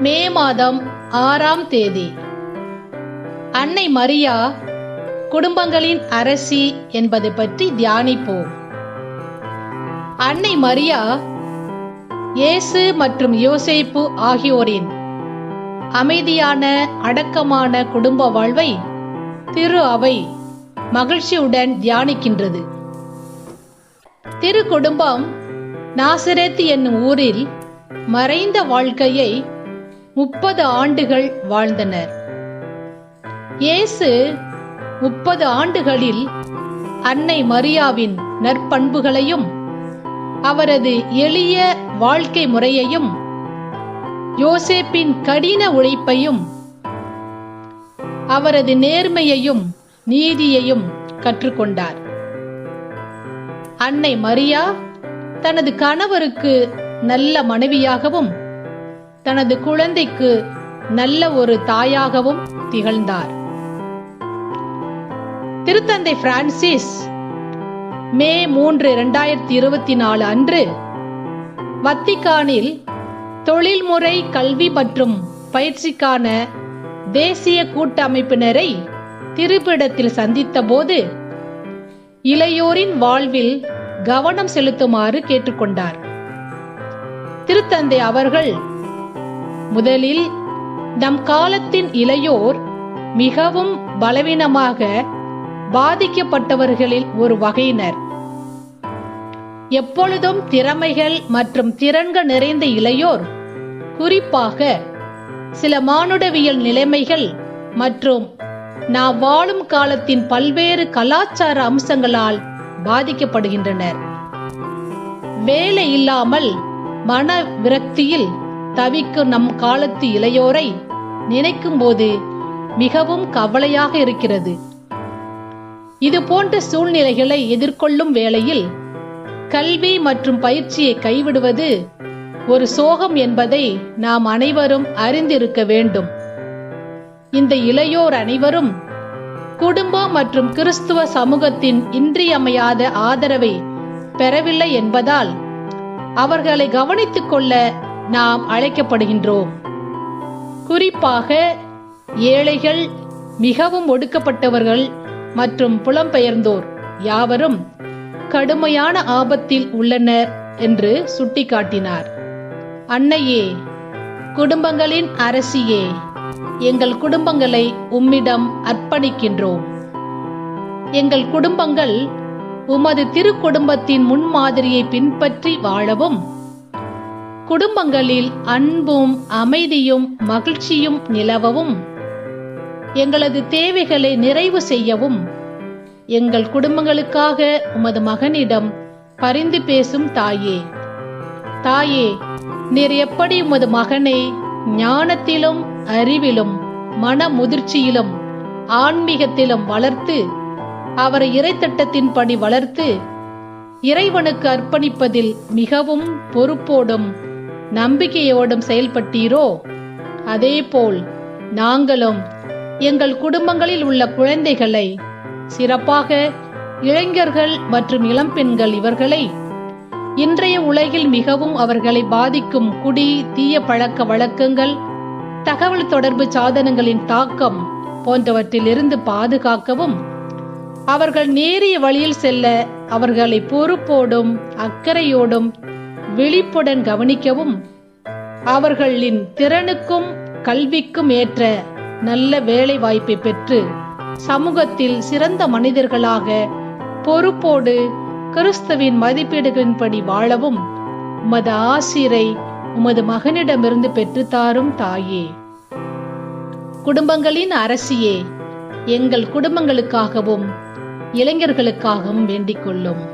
மே மாதம் ஆறாம் தேதி. அன்னை மரியா குடும்பங்களின் அரசி என்பது பற்றி தியானிப்போம். அன்னை மரியா இயேசு மற்றும் யோசேப்பு ஆகியோரின் அமைதியான அடக்கமான குடும்ப வாழ்வை திரு அவை மகிழ்ச்சியுடன் தியானிக்கின்றது. திரு குடும்பம் நாசரேத் என்னும் ஊரில் மறைந்த வாழ்க்கையை முப்பது ஆண்டுகள் வாழ்ந்தனர். இயேசு முப்பது ஆண்டுகளில் அன்னை மரியாவின் நற்பண்புகளையும் அவரது எளிய வாழ்க்கை முறையையும் யோசேப்பின் கடின உழைப்பையும் அவரது நேர்மையையும் நீதியையும் கற்றுக்கொண்டார். அன்னை மரியா தனது கணவருக்கு நல்ல மனைவியாகவும் தனது குழந்தைக்கு நல்ல ஒரு தாயாகவும் திகழ்ந்தார். திருத்தந்தை பிரான்சிஸ் மே மூன்று இரண்டாயிரத்தி இருபத்தி நாலு அன்று வத்திக்கானில் தொழில்முறை கல்வி மற்றும் பயிற்சிக்கான தேசிய கூட்டமைப்பினரை திருப்பிடத்தில் சந்தித்த போது இளையோரின் வாழ்வில் கவனம் செலுத்துமாறு கேட்டுக்கொண்டார். திருத்தந்தை அவர்கள் முதலில் நம் காலத்தின் இளையோர் மிகவும் பலவீனமாக பாதிக்கப்பட்டவர்களில் ஒரு வகையினர். எப்பொழுதும் திறமைகள் மற்றும் திறன்கள் நிறைந்த இளையோர் குறிப்பாக சில மானுடவியல் நிலைமைகள் மற்றும் நாம் வாழும் காலத்தின் பல்வேறு கலாச்சார அம்சங்களால் பாதிக்கப்படுகின்றனர். வேலை இல்லாமல் மன விரக்தியில் தவிக்கும் நம் காலத்து இளையோரை நினைக்கும் போது மிகவும் கவலையாக இருக்கிறது. இது போன்ற சூழ்நிலைகளை எதிர்கொள்ளும் வேளையில் கல்வி மற்றும் பயிற்சியை கைவிடுவது ஒரு சோகம் என்பதை நாம் அனைவரும் அறிந்திருக்க வேண்டும். இந்த இளையோர் அனைவரும் குடும்பம் மற்றும் கிறிஸ்துவ சமூகத்தின் இன்றியமையாத ஆதரவை பெறவில்லை என்பதால் அவர்களை கவனித்துக் கொள்ள நாம் அழைக்கப்படுகின்றோம். குறிப்பாக ஏழைகள் மிகவும் ஒடுக்கப்பட்டவர்கள் மற்றும் புலம்பெயர்ந்தோர் யாவரும் கடுமையான ஆபத்தில் உள்ளனர் என்று சுட்டிக்காட்டினார். அன்னையே குடும்பங்களின் அரசியே எங்கள் குடும்பங்களை உம்மிடம் அர்ப்பணிக்கின்றோம். எங்கள் குடும்பங்கள் உமது திருக்குடும்பத்தின் முன்மாதிரியை பின்பற்றி வாழவும் குடும்பங்களில் அன்பும் அமைதியும் மகிழ்ச்சியும் நிலவவும். எங்களது தேவைகளை நிறைவு செய்யவும். எங்கள் குடும்பங்களுக்காக உமது மகனிடம் பரிந்து பேசும் தாயே. தாயே நீர் எப்படி உமது மகனை ஞானத்திலும் அறிவிலும் மன முதிர்ச்சியிலும் ஆன்மீகத்திலும் வளர்த்து அவரை இறைத்தட்டத்தின்படி வளர்த்து இறைவனுக்கு அர்ப்பணிப்பதில் மிகவும் பொறுப்போடும் நம்பிக்கையோடும் செயல்பட்டீரோ? அதேபோல் நாங்களும் எங்கள் குடும்பங்களில் உள்ள குழந்தைகளை சிறப்பாக இளைஞர்கள் மற்றும் இளம்பெண்கள் இவர்களை இன்றைய உலகில் மிகவும் அவர்களை பாதிக்கும் குடி தீய பழக்க வழக்கங்கள் தகவல் தொடர்பு சாதனங்களின் தாக்கம் போன்றவற்றிலிருந்து பாதுகாக்கவும் அவர்கள் நேரிய வழியில் செல்ல அவர்களை பொறுப்போடும் அக்கறையோடும் விழிப்புடன் கவனிக்கவும். அவர்களின் திறனுக்கும் கல்விக்கும் ஏற்ற நல்ல வேலை வாய்ப்பை பெற்று சமூகத்தில் சிறந்த மனிதர்களாக பொறுப்போடு கிறிஸ்துவின் மதிப்பீடுகளின்படி வாழவும். உமது ஆசிரை உமது மகனிடமிருந்து பெற்றுத்தாரும் தாயே. குடும்பங்களின் அரசியே எங்கள் குடும்பங்களுக்காகவும் இளைஞர்களுக்காகவும் வேண்டிக் கொள்ளும்.